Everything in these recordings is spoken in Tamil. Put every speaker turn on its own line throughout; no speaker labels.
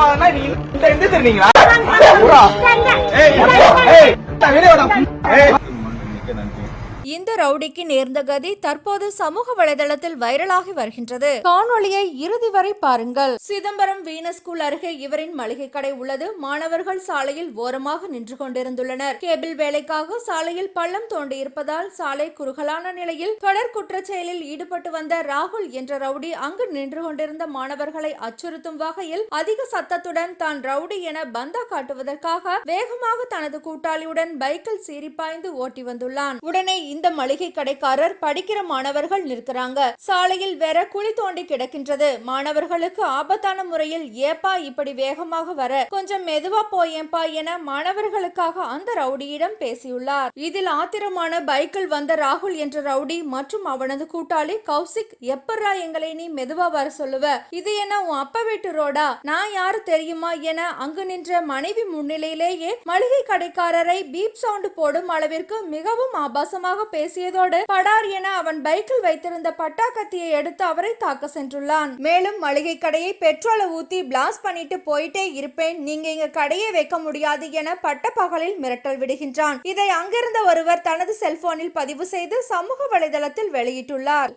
வாங்கினா நீ இந்த இந்த தெரியுங்களா ஏய் ஏய். வெளியே வாடா. ஏய்.
மிக்க நன்றி
இந்த ரவுடிக்கு நேர்ந்த கதி தற்போது சமூக வலைதளத்தில் வைரலாகி வருகின்றது. காணொளியை இறுதி வரை பாருங்கள். சிதம்பரம் வீனஸ் ஸ்கூல் அருகே இவரின் மளிகை கடை உள்ளது. மாணவர்கள் சாலையில் ஓரமாக நின்று கொண்டிருந்துள்ளனர். கேபிள் வேலைக்காக சாலையில் பள்ளம் தோண்டி இருப்பதால் சாலை குறுகலான நிலையில் தொடர் குற்றச் செயலில் ஈடுபட்டு வந்த ராகுல் என்ற ரவுடி அங்கு நின்று கொண்டிருந்த மாணவர்களை அச்சுறுத்தும் வகையில் அதிக சத்தத்துடன் தான் ரவுடி என பந்தா காட்டுவதற்காக வேகமாக தனது கூட்டாளியுடன் பைக்கில் சீறி பாய்ந்து ஓட்டி வந்துள்ளான். உடனே இந்த மளிகை கடைக்காரர் படிக்கிற மாணவர்கள் நிற்கிறாங்க. சாலையில் வேற குழி தோண்டி கிடக்கின்றது. மாணவர்களுக்கு ஆபத்தான முறையில் ஏப்பா இப்படி வேகமாக வர கொஞ்சம் மெதுவா போயேப்பா என மாணவர்களுக்காக அந்த ரவுடியிடம் பேசியுள்ளார். இதில் ஆத்திரமான பைக்கில் வந்த ராகுல் என்ற ரவுடி மற்றும் அவனது கூட்டாளி கௌசிக் எப்பரா எங்களை நீ மெதுவா வர சொல்லுவ? இது என்ன உன் அப்ப வீட்டு ரோடா? நான் யாரு தெரியுமா? என அங்கு நின்ற மனைவி முன்னிலையிலேயே மளிகை கடைக்காரரை பீப் சவுண்ட் போடும் அளவிற்கு மிகவும் ஆபாசமாக பேசியதோடு படார் என அவன் பைக்கில் வைத்திருந்த பட்டாக்கத்தியை எடுத்து அவரை தாக்க சென்றுள்ளான் மேலும் மளிகை கடையை பெட்ரோலை ஊத்தி பிளாஸ்ட் பண்ணிட்டு போயிட்டே இருப்பேன் நீங்க இங்க கடையை வைக்க முடியாது என பட்ட பகலில் மிரட்டல் விடுகின்றான் இதை அங்கிருந்த ஒருவர் தனது செல்போனில் பதிவு செய்து சமூக வலைதளத்தில் வெளியிட்டுள்ளார்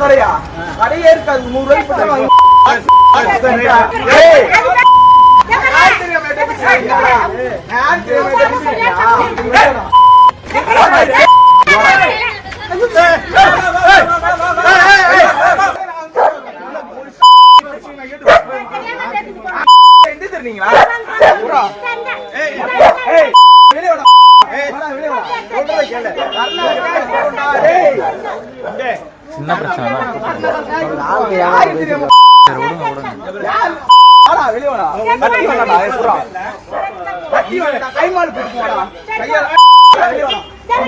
கடையா கடையே இருக்காது நூறு ரூபாய்க்கு வாங்கி தெரியாம என்ன பேசுறீங்க? யார் தெரியாம என்ன பேசுறீங்க? எந்த தெரியுங்களா ஏய் ஏய் வெளியே வாடா ஏய் வாடா வெளியே வாடா சொல்றத கேளு கர்நாடகா ஏய் டேய்
சின்ன பிரச்சனை தான்
யாரு தெரியாம யார்? வாடா, வெளிய வாடா. கட்டி வாடா, ஏய், புறா. கட்டி வாடா, கை மாடு பிடிச்சு வாடா. கையால வெளிய வாடா.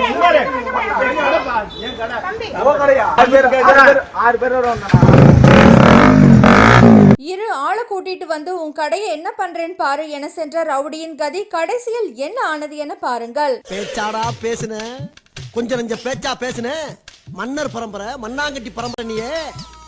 சும்மாரு. உன் கடையா? ஆறு பேர், ஆறு பேர், வருவாங்கண்ணா.
இரு ஆளை கூட்டிட்டு வந்து உன் கடையை என்ன பண்றேன்னு பாரு என சென்ற ரவுடியின் கதி கடைசியில் என்ன ஆனது என பாருங்கள்.
பேச்சாடா பேசுன? கொஞ்சம் நெஞ்ச பேச்சா பேசுன? மன்னர் பரம்பரை மண்ணாங்கட்டி பரம்பரை நீயே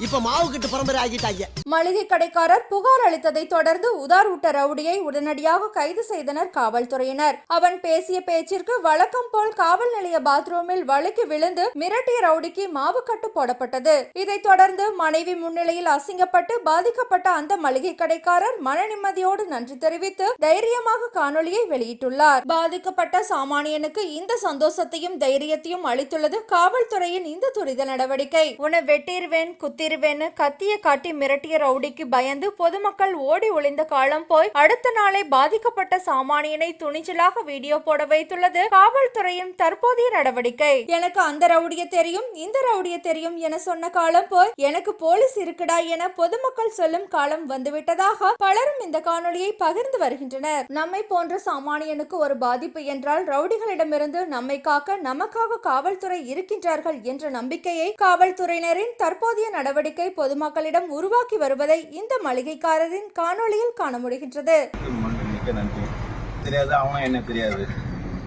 இப்ப மாவு கட்டு பரம்பரை ஆகிட்டாங்க
மளிகை கடைக்காரர் புகார் அளித்ததை தொடர்ந்து உதார் விட்ட ரவுடியை உடனடியாக கைது செய்தனர் காவல்துறையினர். அவன் பேசிய பேச்சிற்கு வழக்கம் போல் காவல் நிலைய பாத்ரூமில் வழுக்கி விழுந்து மிரட்டிய ரவுடிக்கு மாவுக்கட்டு போடப்பட்டது. இதைத் தொடர்ந்து மனைவி முன்னிலையில் அசிங்கப்பட்டு பாதிக்கப்பட்ட அந்த மளிகை கடைக்காரர் மன நிம்மதியோடு நன்றி தெரிவித்து தைரியமாக காணொளியை வெளியிட்டுள்ளார். பாதிக்கப்பட்ட சாமானியனுக்கு இந்த சந்தோஷத்தையும் தைரியத்தையும் அளித்துள்ளது காவல்துறையின் இந்த துரித நடவடிக்கை. உன்னை வெட்டிருவேன் தீருவேன்னு கத்திய காட்டி மிரட்டிய ரவுடிக்கு பயந்து பொதுமக்கள் ஓடி ஒளிந்த காலம் போய் அடுத்த நாளே பாதிக்கப்பட்ட சாமானியனை துணிச்சலாக வீடியோ போட வைத்துள்ளது காவல்துறையின் தற்போதைய நடவடிக்கை. எனக்கு அந்த ரவுடிய தெரியும் இந்த ரவுடிய தெரியும் என சொன்ன காலம் போய் எனக்கு போலீஸ் இருக்குடா என பொதுமக்கள் சொல்லும் காலம் வந்துவிட்டதாக பலரும் இந்த காணொளியை பகிர்ந்து வருகின்றனர். நம்மை போன்ற சாமானியனுக்கு ஒரு பாதிப்பு என்றால் ரவுடிகளிடமிருந்து நம்மை காக்க நமக்காக காவல்துறை இருக்கின்றார்கள் என்ற நம்பிக்கையை காவல்துறையினரின் தற்போதைய நடவடிக்கை பொதுமக்களிடம் உருவாக்கி வருவதை இந்த மளிகைக்காரரின் காணொளியில் காண முடிகின்றது.
தெரியாது அவனும் என்ன தெரியாது.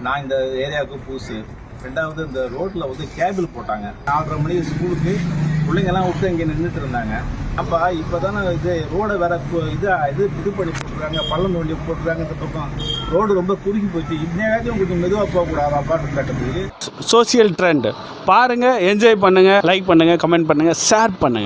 நான் இந்த ஏரியாவுக்கு புதுசு. ரெண்டாவது இந்த ரோட்ல வந்து கேபிள் போட்டாங்க. நாலரை மணிக்கு ஸ்கூலுக்கு பிள்ளைங்கெல்லாம் விட்டு இங்கே நின்றுட்டு இருந்தாங்க. அப்போ இப்போ தானே இது ரோடை வேற இது இது இது பண்ணி போட்டுருக்காங்க பள்ளம் தோண்டி போட்டுருக்காங்க இந்த பக்கம். ரோடு ரொம்ப குறுகி போச்சு. இன்னையாச்சும் கொஞ்சம் மெதுவாக போகக்கூடாது அப்பான்னு கேட்டதுக்கு
சோசியல் ட்ரெண்ட் பாருங்கள் என்ஜாய் பண்ணுங்கள் லைக் பண்ணுங்கள் கமெண்ட் பண்ணுங்கள் ஷேர் பண்ணுங்கள்